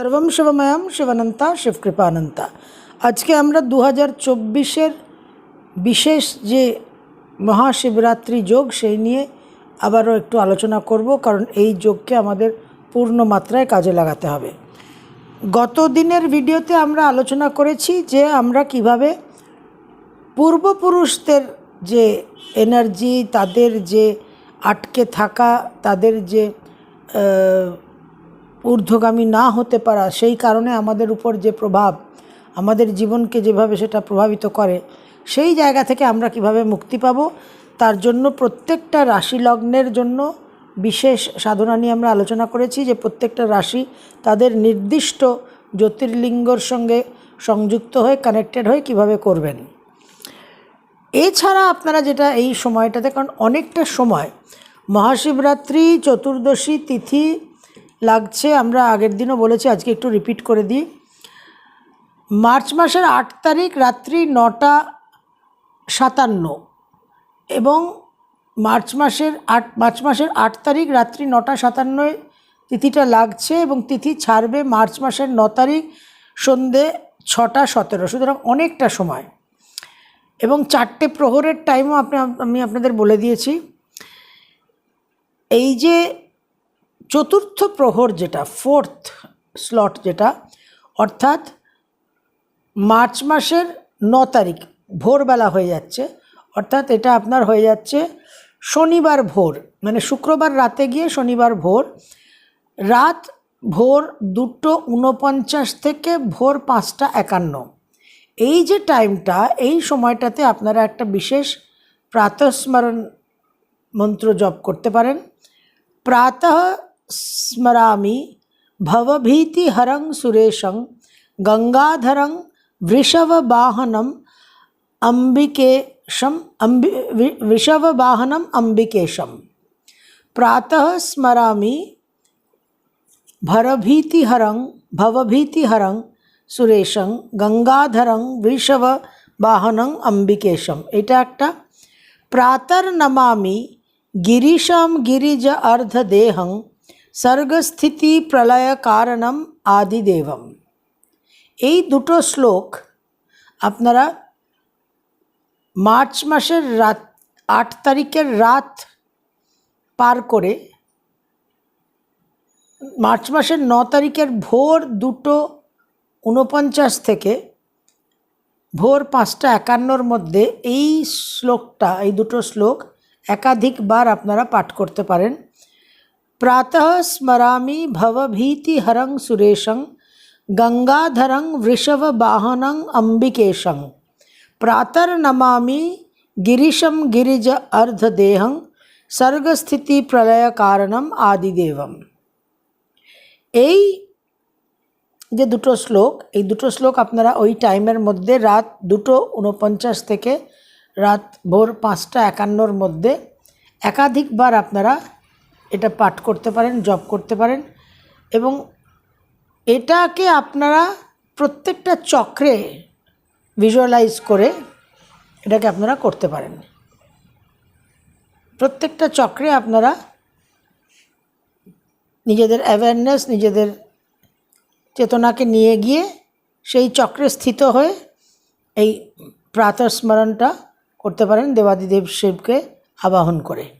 সর্বম শিবময়ম শিবানন্তা শিবকৃপানন্তা। আজকে আমরা দু হাজার চব্বিশের বিশেষ যে মহাশিবরাত্রি যোগ, সেই নিয়ে আবারও একটু আলোচনা করব, কারণ এই যোগকে আমাদের পূর্ণ মাত্রায় কাজে লাগাতে হবে। গত দিনের ভিডিওতে আমরা আলোচনা করেছি যে আমরা কীভাবে পূর্বপুরুষদের যে এনার্জি তাদের যে আটকে থাকা, তাদের যে ঊর্ধ্বগামী না হতে পারা, সেই কারণে আমাদের উপর যে প্রভাব, আমাদের জীবনকে যেভাবে সেটা প্রভাবিত করে, সেই জায়গা থেকে আমরা কীভাবে মুক্তি পাবো, তার জন্য প্রত্যেকটা রাশি লগ্নের জন্য বিশেষ সাধনা নিয়ে আমরা আলোচনা করেছি যে প্রত্যেকটা রাশি তাদের নির্দিষ্ট জ্যোতির্লিঙ্গর সঙ্গে সংযুক্ত হয়ে কানেক্টেড হয়ে কীভাবে করবেন। এছাড়া আপনারা যেটা এই সময়টাতে, কারণ অনেকটা সময়, মহাশিবরাত্রি, চতুর্দশী, তিথি লাগছে। আমরা আগের দিনও বলেছি, আজকে একটু রিপিট করে দিই। মার্চ মাসের আট তারিখ রাত্রি নটা সাতান্ন এবং মার্চ মাসের আট, মার্চ মাসের আট তারিখ রাত্রি নটা সাতান্নয় তিথিটা লাগছে এবং তিথি ছাড়বে মার্চ মাসের ন তারিখ সন্ধে ছটা সতেরো। সুতরাং অনেকটা সময়। এবং চারটে প্রহরের টাইমও আপনি, আমি আপনাদের বলে দিয়েছি। এই যে চতুর্থ প্রহর যেটা ফোর্থ স্লট যেটা, অর্থাৎ মার্চ মাসের ন তারিখ, ভোরবেলা হয়ে যাচ্ছে। অর্থাৎ এটা আপনার হয়ে যাচ্ছে শনিবার ভোর মানে শুক্রবার রাতে গিয়ে শনিবার ভোর। রাত ভোর দুটো উনপঞ্চাশ থেকে ভোর পাঁচটা একান্ন। এই যে টাইমটা, এই সময়টাতে আপনারা একটা বিশেষ প্রাতঃস্মরণ মন্ত্র জপ করতে পারেন। প্রাতঃ স্মরামি ভবভীতিহরং সুরেশং গঙ্গাধরং वृषभवाहनम् अम्बिकेशम् अम्बि वि- वृषभवाहनम् अम्बिकेशं प्रातः स्मरामि भरभीतिहरं भवभीतिहरं সুরেশং গঙ্গাধরং বৃষভ বাহনং অম্বিকেশম এটা একটা প্রাতর নমামি গিরিশাম গিরিজ অর্ধদেহং সর্গস্থিতি প্রলয় কারণম আদিদেবম এই দুটো শ্লোক আপনারা মার্চ মাসের রাত, আট তারিখের রাত পার করে মার্চ মাসের ন তারিখের ভোর দুটো উনপঞ্চাশ থেকে ভোর পাঁচটা একান্নর মধ্যে এই শ্লোকটা, এই দুটো শ্লোক একাধিকবার আপনারা পাঠ করতে পারেন। প্রাতঃ স্মরামি ভবভীতিহরং সুরেশং গঙ্গাধরং বৃষভবাহনং অম্বিকেশং প্রাতর্নমামি গিরিশম গিরিজ অর্ধদেহং সর্গস্থিতি প্রলয় কারণম আদিদেবম এই যে দুটো শ্লোক এই দুটো শ্লোক আপনারা ওই টাইমের মধ্যে রাত দুটো উনপঞ্চাশ থেকে রাত ভোর পাঁচটা একান্নর মধ্যে একাধিকবার আপনারা এটা পাঠ করতে পারেন জব করতে পারেন। এবং এটাকে আপনারা প্রত্যেকটা চক্রে ভিজুয়ালাইজ করে এটাকে আপনারা করতে পারেন। প্রত্যেকটা চক্রে আপনারা নিজেদের অ্যাওয়ারনেস নিজেদের চেতনাকে নিয়ে গিয়ে সেই চক্রে স্থিত হয়ে এই প্রাতঃস্মরণটা করতে পারেন, দেবাদিদেব শিবকে আবাহন করে।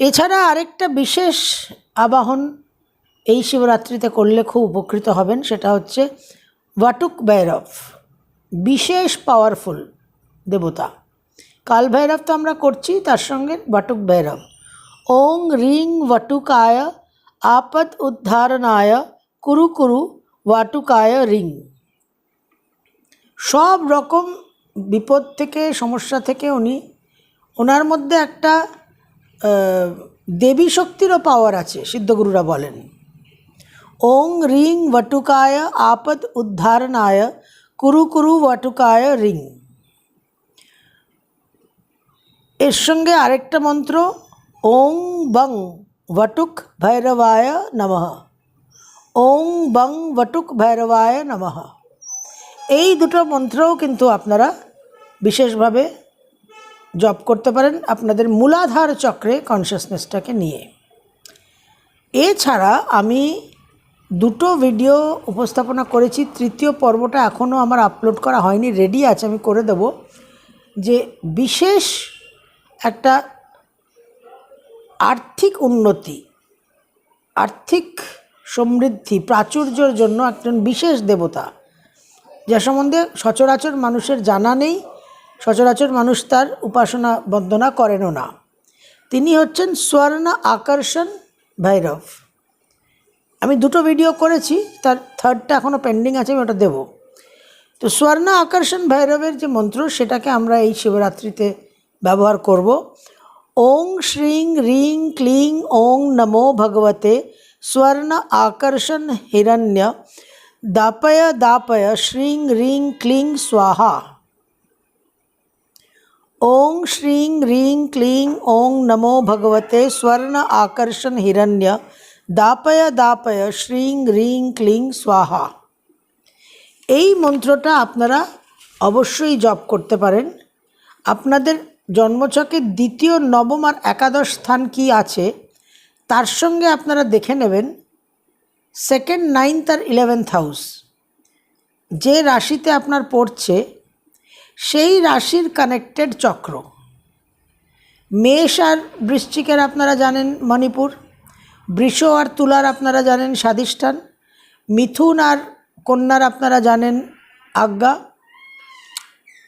এছাড়া আরেকটা বিশেষ আবাহন এই শিবরাত্রিতে করলে খুব উপকৃত হবেন, সেটা হচ্ছে ওয়াটুক ভৈরব। বিশেষ পাওয়ারফুল দেবতা। কাল ভৈরব তো আমরা করছি, তার সঙ্গে ওয়াটুক ভৈরব। ওং রিং ওয়াটুকায় আপদ উদ্ধারণায় কুরু কুরু ওয়াটুকায় রিং। সব রকম বিপদ থেকে, সমস্যা থেকে উনি ওনার মধ্যে একটা দেবী শক্তিরও পাওয়ার আছে, সিদ্ধগুরুরা বলেন। ওং রিং বটুকায় আপদ উদ্ধারণায়, কুরু কুরু বটুকায় রিং। এর সঙ্গে আরেকটা মন্ত্র, ওং বং বটুক ভৈরবায় নমঃ। ওং বং বটুক ভৈরবায় নমঃ। এই দুটো মন্ত্রও কিন্তু আপনারা বিশেষভাবে জপ করতে পারেন আপনাদের মূলাধার চক্রে কনসিয়াসনেসটাকে নিয়ে। এছাড়া আমি দুটো ভিডিও উপস্থাপনা করেছি, তৃতীয় পর্বটা এখনও আমার আপলোড করা হয়নি রেডি আছে, আমি করে দেব। যে বিশেষ একটা আর্থিক উন্নতি, আর্থিক সমৃদ্ধি, প্রাচুর্যর জন্য একজন বিশেষ দেবতা যা সম্বন্ধে সচরাচর মানুষের জানা নেই সচরাচর মানুষ তার উপাসনা বন্দনা করেনও না। তিনি হচ্ছেন স্বর্ণ আকর্ষণ ভৈরব। আমি দুটো ভিডিও করেছি, তার থার্ডটা এখনও পেন্ডিং আছে, আমি ওটা দেবো। তো স্বর্ণ আকর্ষণ ভৈরবের যে মন্ত্র, সেটাকে আমরা এই শিবরাত্রিতে ব্যবহার করব। ওং শ্রীং রিং ক্লিং ওং নমো ভগবতে স্বর্ণ আকর্ষণ হিরণ্য দাপয় দাপয় শ্রীং রিং ক্লিং স্বাহা। ওং শ্রীং রিং ক্লিং ওং নমো ভগবতে স্বর্ণ আকর্ষণ হিরণ্য দাপয় দাপয় শ্রীং রিং ক্লিং স্বাহা এই মন্ত্রটা আপনারা অবশ্যই জপ করতে পারেন। আপনাদের জন্মছকের দ্বিতীয়, নবম আর একাদশ স্থান কি আছে, তার সঙ্গে আপনারা দেখে নেবেন। সেকেন্ড নাইনথ আর ইলেভেন্থ হাউস যে রাশিতে আপনার পড়ছে সেই রাশির কানেক্টেড চক্র। মেষ আর বৃশ্চিকের আপনারা জানেন মণিপুর, বৃষ আর তুলার আপনারা জানেন স্বাধিষ্ঠান, মিথুন আর কন্যার আপনারা জানেন আজ্ঞা,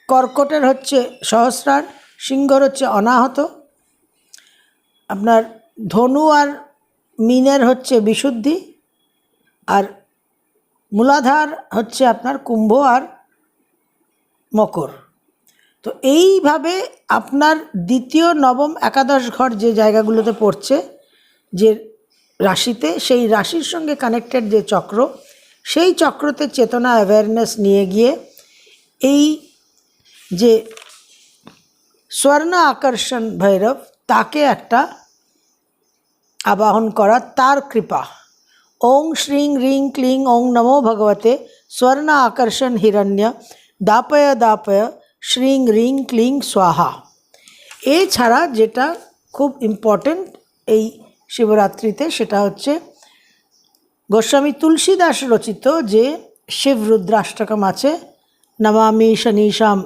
কর্কটের হচ্ছে সহস্রার, সিংহর হচ্ছে অনাহত, আপনার ধনু আর মিনের হচ্ছে বিশুদ্ধি, আর মূলাধার হচ্ছে আপনার কুম্ভ আর মকর। তো এইভাবে আপনার দ্বিতীয় নবম একাদশ ঘর যে জায়গাগুলোতে পড়ছে, যে রাশিতে, সেই রাশির সঙ্গে কানেক্টেড যে চক্র, সেই চক্রতে চেতনা অ্যাওয়ারনেস নিয়ে গিয়ে এই যে স্বর্ণ আকর্ষণ ভৈরব, তাকে একটা আবাহন করা, তার কৃপা। ওং শ্রীং রিং ক্লিং, ওং নমো ভগবতে স্বর্ণ আকর্ষণ হিরণ্য, দাপয় দাপয় শ্রীং রিং ক্লিং স্বাহা। এছাড়া যেটা খুব ইম্পর্টেন্ট এই শিবরাত্রিতে সেটা হচ্ছে গোস্বামী তুলসীদাস রচিত যে শিব রুদ্রাষ্টকম আছে, নমামি শনীশাম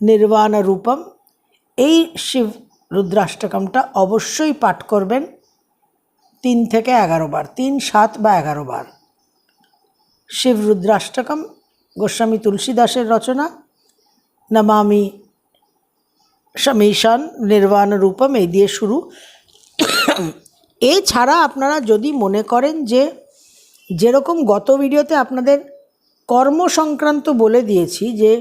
নির্বাণ রূপম, এই শিব রুদ্রাষ্টকমটা অবশ্যই পাঠ করবেন তিন থেকে এগারো বার, তিন, সাত বা এগারো বার। শিব রুদ্রাষ্টকম গোস্বামী তুলসীদাসের রচনা নমামি সমীশান নির্বাণ রূপম এই দিয়ে শুরু এছাড়া আপনারা যদি মনে করেন যে যেরকম গত ভিডিওতে আপনাদের কর্ম সংক্রান্ত বলে দিয়েছি যে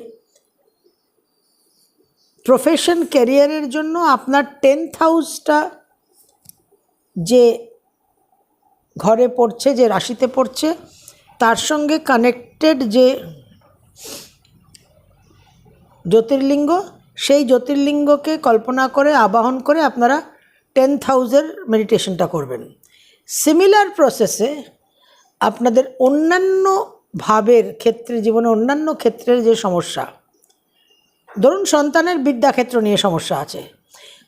প্রফেশন ক্যারিয়ারের জন্য আপনার টেন্থ হাউসটা যে ঘরে পড়ছে যে রাশিতে পড়ছে তার সঙ্গে কানেক্টেড যে জ্যোতির্লিঙ্গ, সেই জ্যোতির্লিঙ্গকে কল্পনা করে, আবাহন করে আপনারা টেন হাউসের মেডিটেশনটা করবেন। সিমিলার প্রসেসে আপনাদের অন্যান্য ভাবের ক্ষেত্রে, জীবনে অন্যান্য ক্ষেত্রের যে সমস্যা, ধরুন সন্তানের বিদ্যাক্ষেত্র নিয়ে সমস্যা আছে,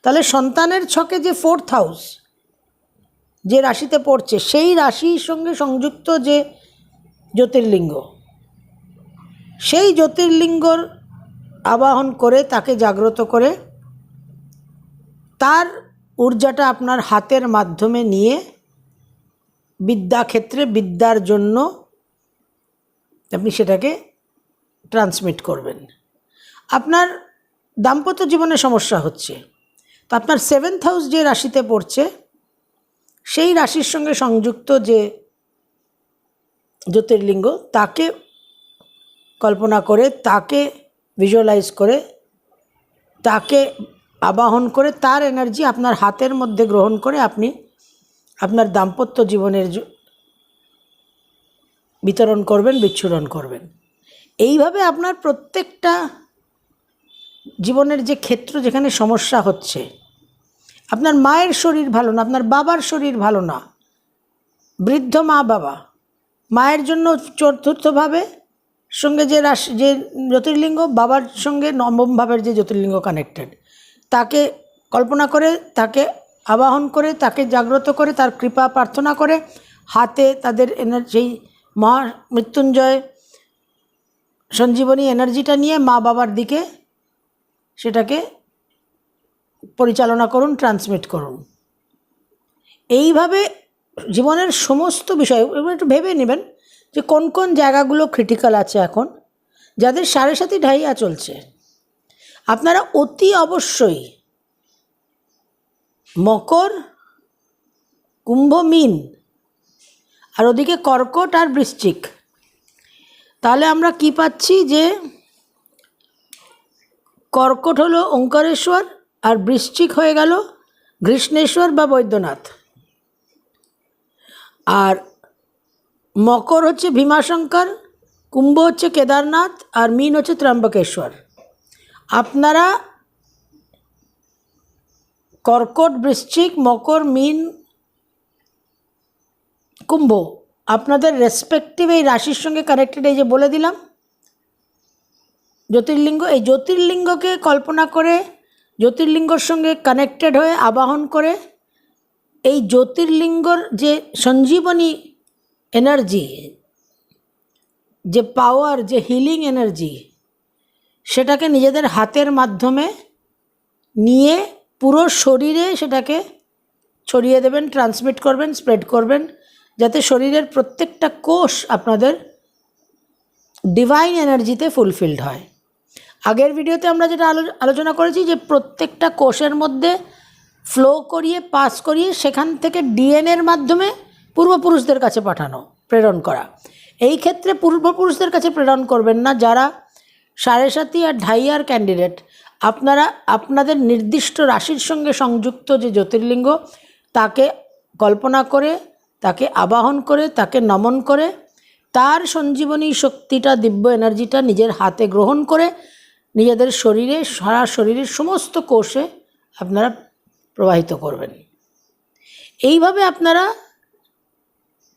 তাহলে সন্তানের ছকে যে ফোর্থ হাউস যে রাশিতে পড়ছে, সেই রাশির সঙ্গে সংযুক্ত যে জ্যোতির্লিঙ্গ, সেই জ্যোতির্লিঙ্গর আবাহন করে, তাকে জাগ্রত করে, তার ঊর্জাটা আপনার হাতের মাধ্যমে নিয়ে বিদ্যাক্ষেত্রে বিদ্যার জন্য আপনি সেটাকে ট্রান্সমিট করবেন। আপনার দাম্পত্য জীবনে সমস্যা হচ্ছে। তো আপনার সেভেন্থ হাউস যে রাশিতে পড়ছে, সেই রাশির সঙ্গে সংযুক্ত যে জ্যোতির্লিঙ্গ, তাকে কল্পনা করে, তাকে ভিজুয়ালাইজ করে তাকে আবাহন করে তার এনার্জি আপনার হাতের মধ্যে গ্রহণ করে আপনি আপনার দাম্পত্য জীবনের বিতরণ করবেন, বিচ্ছুরণ করবেন। এইভাবে আপনার প্রত্যেকটা জীবনের যে ক্ষেত্র যেখানে সমস্যা হচ্ছে, আপনার মায়ের শরীর ভালো না, আপনার বাবার শরীর ভালো না, বৃদ্ধ মা বাবা মায়ের জন্য চতুর্থভাবে সঙ্গে যে রাশি, যে জ্যোতির্লিঙ্গ, বাবার সঙ্গে নবম ভাবের যে জ্যোতির্লিঙ্গ কানেক্টেড তাকে কল্পনা করে, তাকে আবাহন করে, তাকে জাগ্রত করে, তার কৃপা প্রার্থনা করে, হাতে তাদের এনার সেই মহা মৃত্যুঞ্জয় সঞ্জীবনী এনার্জিটা নিয়ে মা বাবার দিকে সেটাকে পরিচালনা করুন ট্রান্সমিট করুন। এইভাবে জীবনের সমস্ত বিষয়, একটু ভেবে নেবেন যে কোন কোন জায়গাগুলো ক্রিটিক্যাল আছে এখন, যাদের সাড়ে সাথে ঢাইয়া চলছে। আপনারা অতি অবশ্যই মকর, কুম্ভ, মিন, আর ওদিকে কর্কট আর বৃশ্চিক। তাহলে আমরা কি পাচ্ছি যে কর্কট হলো ওঙ্কারেশ্বর আর বৃশ্চিক হয়ে গেল কৃষ্ণেশ্বর বা বৈদ্যনাথ। আর মকর হচ্ছে ভীমাশঙ্কর, কুম্ভ হচ্ছে কেদারনাথ, আর মিন হচ্ছে ত্র্যম্বকেশ্বর। আপনারা কর্কট বৃশ্চিক, মকর, মিন, কুম্ভ, আপনাদের রেসপেক্টিভ এই রাশির সঙ্গে কানেক্টেড এই যে বলে দিলাম, জ্যোতির্লিঙ্গ, এই জ্যোতির্লিঙ্গকে কল্পনা করে, জ্যোতির্লিঙ্গর সঙ্গে কানেক্টেড হয়ে আবাহন করে, এই জ্যোতির্লিঙ্গর যে সঞ্জীবনী এনার্জি যে পাওয়ার যে হিলিং এনার্জি সেটাকে নিজেদের হাতের মাধ্যমে নিয়ে পুরো শরীরে সেটাকে ছড়িয়ে দেবেন ট্রান্সমিট করবেন স্প্রেড করবেন, যাতে শরীরের প্রত্যেকটা কোষ আপনাদের ডিভাইন এনার্জিতে ফুলফিলড হয়। আগের ভিডিওতে আমরা যেটা আলো- আলোচনা করেছি যে প্রত্যেকটা কোষের মধ্যে ফ্লো করিয়ে পাস করিয়ে সেখান থেকে ডিএনএর মাধ্যমে পূর্বপুরুষদের কাছে পাঠানো, প্রেরণ করা। এই ক্ষেত্রে পূর্বপুরুষদের কাছে প্রেরণ করবেন না, যারা সাড়ে সাতি আর ঢাইয়ার ক্যান্ডিডেট আপনারা, আপনাদের নির্দিষ্ট রাশির সঙ্গে সংযুক্ত যে জ্যোতির্লিঙ্গ, তাকে কল্পনা করে, তাকে আবাহন করে, তাকে নমন করে, তার সঞ্জীবনী শক্তিটা, দিব্য এনার্জিটা নিজের হাতে গ্রহণ করে, নিজেদের শরীরে, সারা শরীরের সমস্ত কোষে আপনারা প্রবাহিত করবেন। এইভাবে আপনারা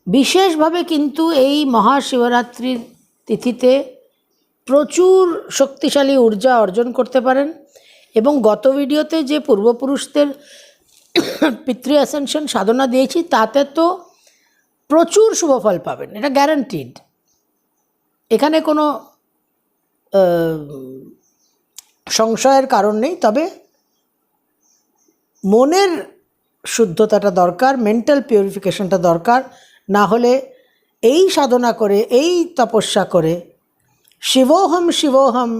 বিশেষভাবে কিন্তু এই মহাশিবরাত্রির তিথিতে প্রচুর শক্তিশালী ঊর্জা অর্জন করতে পারেন এবং গত ভিডিওতে যে পূর্বপুরুষদের পিতৃ অ্যাসেনশন সাধনা দিয়েছি, তাতে তো প্রচুর শুভফল পাবেন, এটা গ্যারান্টিড এখানে কোনো সংশয়ের কারণ নেই, তবে মনের শুদ্ধতাটা দরকার মেন্টাল পিউরিফিকেশনটা দরকার না হলে এই সাধনা করে, এই তপস্যা করে, শিবোহম শিবোহম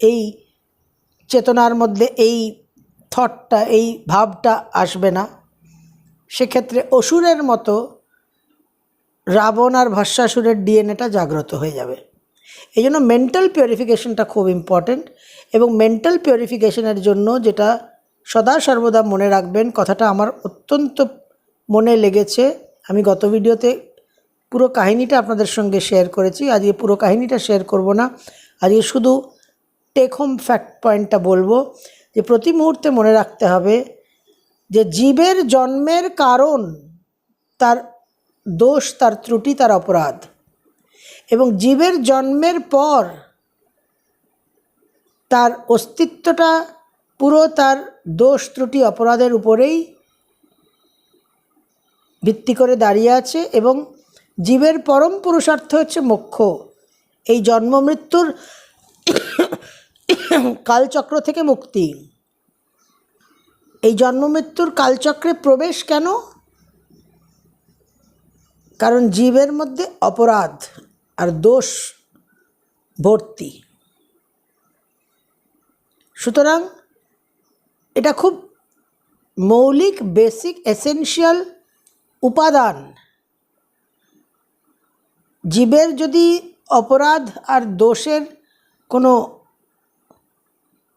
এই চেতনার মধ্যে এই থটটা, এই ভাবটা আসবে না। সেক্ষেত্রে অসুরের মতো রাবণ আর ভস্মাসুরের ডিএনএটা জাগ্রত হয়ে যাবে। এই জন্য মেন্টাল পিউরিফিকেশনটা খুব ইম্পর্ট্যান্ট এবং মেন্টাল পিউরিফিকেশনের জন্য যেটা সদা সর্বদা মনে রাখবেন, কথাটা আমার অত্যন্ত মনে লেগেছে। আমি গত ভিডিওতে পুরো কাহিনীটা আপনাদের সঙ্গে শেয়ার করেছি। আজকে পুরো কাহিনীটা শেয়ার করব না। আজকে শুধু টেক হোম ফ্যাক্ট পয়েন্টটা বলব যে প্রতি মুহূর্তে মনে রাখতে হবে যে জীবের জন্মের কারণ তার দোষ, তার ত্রুটি, তার অপরাধ। এবং জীবের জন্মের পর তার অস্তিত্বটা পুরো তার দোষ, ত্রুটি, অপরাধের উপরেই ভিত্তি করে দাঁড়িয়ে আছে এবং জীবের পরম পুরুষার্থ হচ্ছে মোক্ষ। এই জন্ম মৃত্যুর কালচক্র থেকে মুক্তি। এই জন্ম মৃত্যুর কালচক্রে প্রবেশ কেন? কারণ জীবের মধ্যে অপরাধ আর দোষ ভর্তি। সুতরাং এটা খুব মৌলিক বেসিক এসেনশিয়াল উপাদান। জীবের যদি অপরাধ আর দোষের কোনো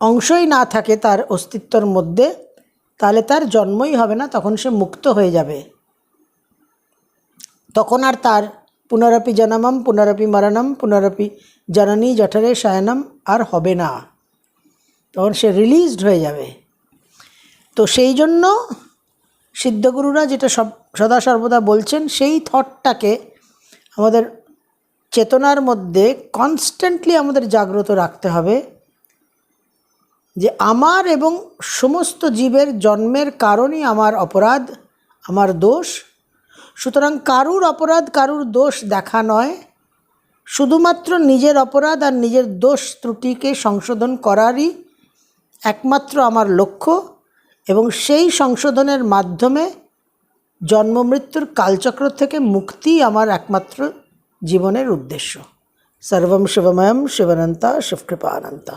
অংশই না থাকে তার অস্তিত্বর মধ্যে, তাহলে তার জন্মই হবে না, তখন সে মুক্ত হয়ে যাবে। তখন আর তার পুনরপি জনমম, পুনরপি মরণম, পুনরপি জননী জঠরে শয়নম আর হবে না। তখন সে রিলিজড হয়ে যাবে। তো সেই জন্য সিদ্ধগুরুরা যেটা সব সদা সর্বদা বলছেন, সেই থটটাকে আমাদের চেতনার মধ্যে কনস্ট্যান্টলি আমাদের জাগ্রত রাখতে হবে যে আমার এবং সমস্ত জীবের জন্মের কারণই আমার অপরাধ, আমার দোষ। সুতরাং কারুর অপরাধ কারুর দোষ দেখা নয়। শুধুমাত্র নিজের অপরাধ আর নিজের দোষ ত্রুটিকে সংশোধন করারই একমাত্র আমার লক্ষ্য। এবং সেই সংশোধনের মাধ্যমে জন্ম মৃত্যুর কালচক্র থেকে মুক্তি আমার একমাত্র জীবনের উদ্দেশ্য। সর্বম শিবময়ম শিবনন্তা শিবকৃপানন্তা